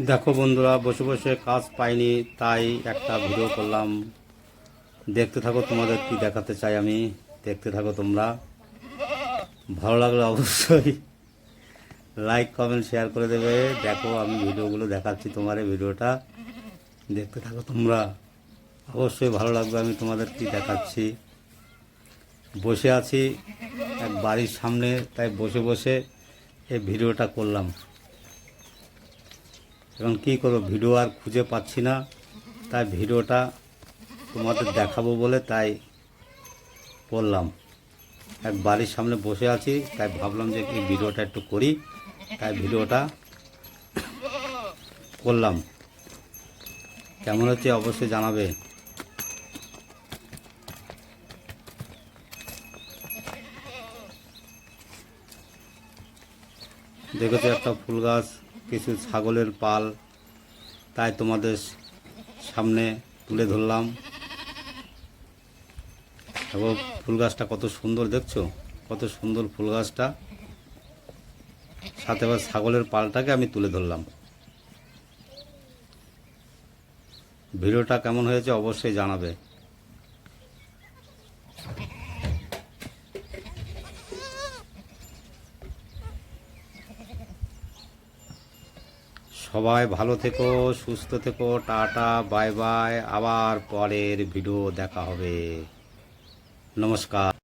দেখো বন্ধুরা, বসে বসে কাজ পাইনি, তাই একটা ভিডিও করলাম। দেখতে থাকো তোমাদের কি দেখাতে চাই আমি, দেখতে থাকো তোমরা। ভালো লাগলে অবশ্যই লাইক কমেন্ট শেয়ার করে দেবে। দেখো আমি ভিডিওগুলো দেখাচ্ছি তোমার ভিডিওটা দেখতে থাকো তোমরা। অবশ্যই ভালো লাগবে আমি তোমাদের কি দেখাচ্ছি। বসে আছি এক বাড়ির সামনে, তাই বসে বসে এই ভিডিওটা করলাম। এখন কী করব, ভিডিও আর খুঁজে পাচ্ছি না। তাই ভিডিওটা তোমাদের দেখাবো বলে তাই করলাম এক বাড়ির সামনে বসে আছি, তাই ভাবলাম যে এই ভিডিওটা একটু করি। তাই ভিডিওটা করলাম। কেমন হচ্ছে অবশ্যই জানাবে। দেখেছ একটা ফুল গাছ? কিছু ছাগলের পাল, তাই তোমাদের সামনে তুলে ধরলাম। এবং ফুল গাছটা কত সুন্দর দেখছ? কত সুন্দর ফুল গাছটা। সাথে আবার ছাগলের পালটাকে আমি তুলে ধরলাম। ভিডিওটা কেমন হয়েছে অবশ্যই জানাবে। সবাই ভালো থেকো সুস্থ থেকো টাটা বাই বাই। আবার পরের ভিডিও দেখা হবে। নমস্কার।